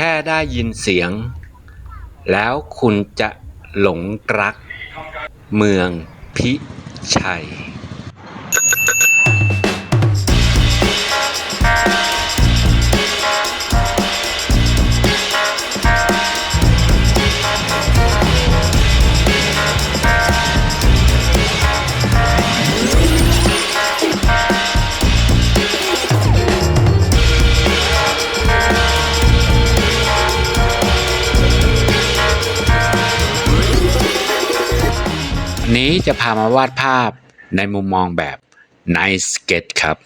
แค่ได้ยินเสียง แล้วคุณจะหลงรักเมืองพิชัย นนี้จะพามาวาดภาพในมุมมองแบบ Nice Sketch ครับ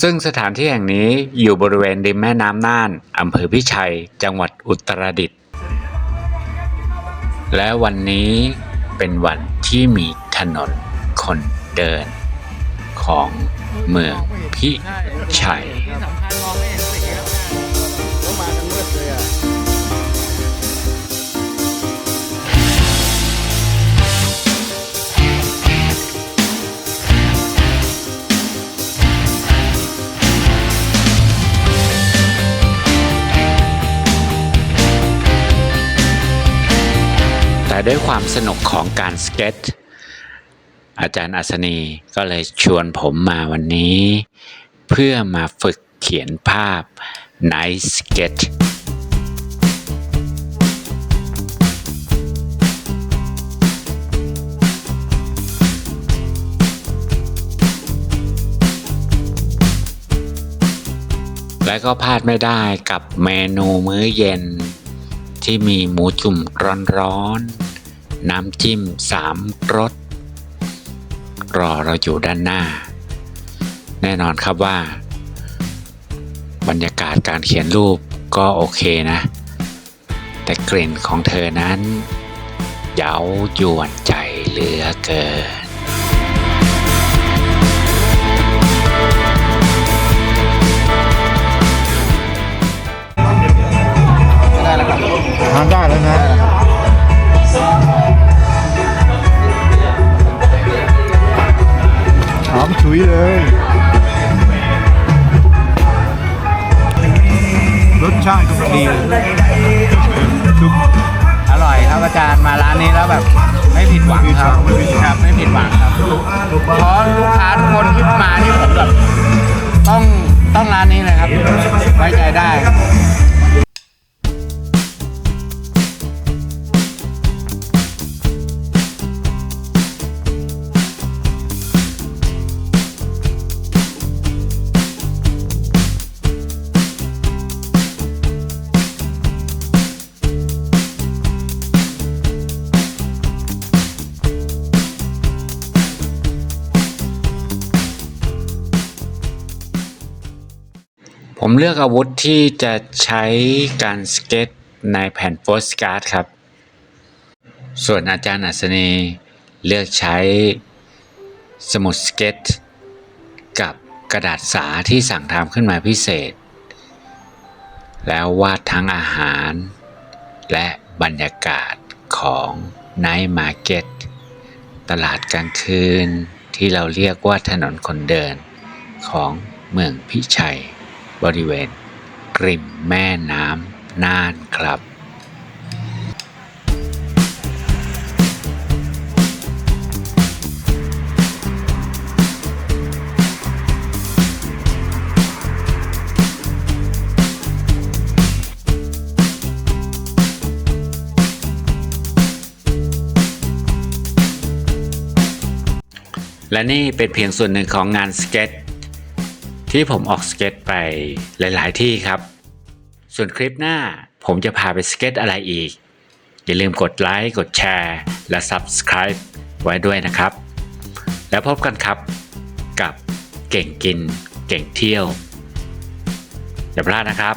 ซึ่งสถานที่แห่งนี้อยู่บริเวณริมแม่น้ำน่านอำเภอพิชัย จังหวัดอุตรดิตถ์ และวันนี้เป็นวันที่มีถนนคนเดินของเมืองพิชัย เลยอะแต่ด้วยความสนุกของการสเก็ต อาจารย์อัศนีก็เลยชวนผมมาวันนี้ เพื่อมาฝึกเขียนภาพ Nice Sketch และก็พลาดไม่ได้กับเมนูมื้อเย็น ที่มีหมูจุ่มร้อนๆน้ำจิ้มสามรสรอเราอยู่ด้านหน้า แน่นอนครับว่า บรรยากาศการเขียนรูปก็โอเคนะ แต่กลิ่นของเธอนั้น เย้ายวนใจเหลือเกิน แล้วนะหอมฉุยเลย รสชาติก็ดีชุบอร่อยครับอาจารย์มาร้านนี้แล้วแบบไม่ผิดหวังครับครับไม่ผิดหวังครับเพราะลูกค้าทุกคนที่มาที่ผมแบบ ผมเลือกอาวุธที่จะใช้การสเก็ตในแผ่นโปสการ์ดครับ ส่วนอาจารย์อัศนีเลือกใช้สมุดสเก็ต กับกระดาษสาที่สั่งทำขึ้นมาพิเศษ แล้ววาดทั้งอาหาร และบรรยากาศของไนท์มาร์เก็ตตลาดกลางคืนที่เราเรียกว่าถนนคนเดินของเมืองพิชัย บริเวณริมแม่น้ำน่านครับ และนี่เป็นเพียงส่วนหนึ่งของงานสเก็ต ที่ผมออกสเก็ตไปหลาย ๆ ที่ครับ ส่วนคลิปหน้าผมจะพาไปสเก็ตอะไรอีก อย่าลืมกดไลค์ กดแชร์ และ Subscribe ไว้ด้วยนะครับ แล้วพบกันครับกับเก่งกินเก่งเที่ยวอย่าพลาดนะครับ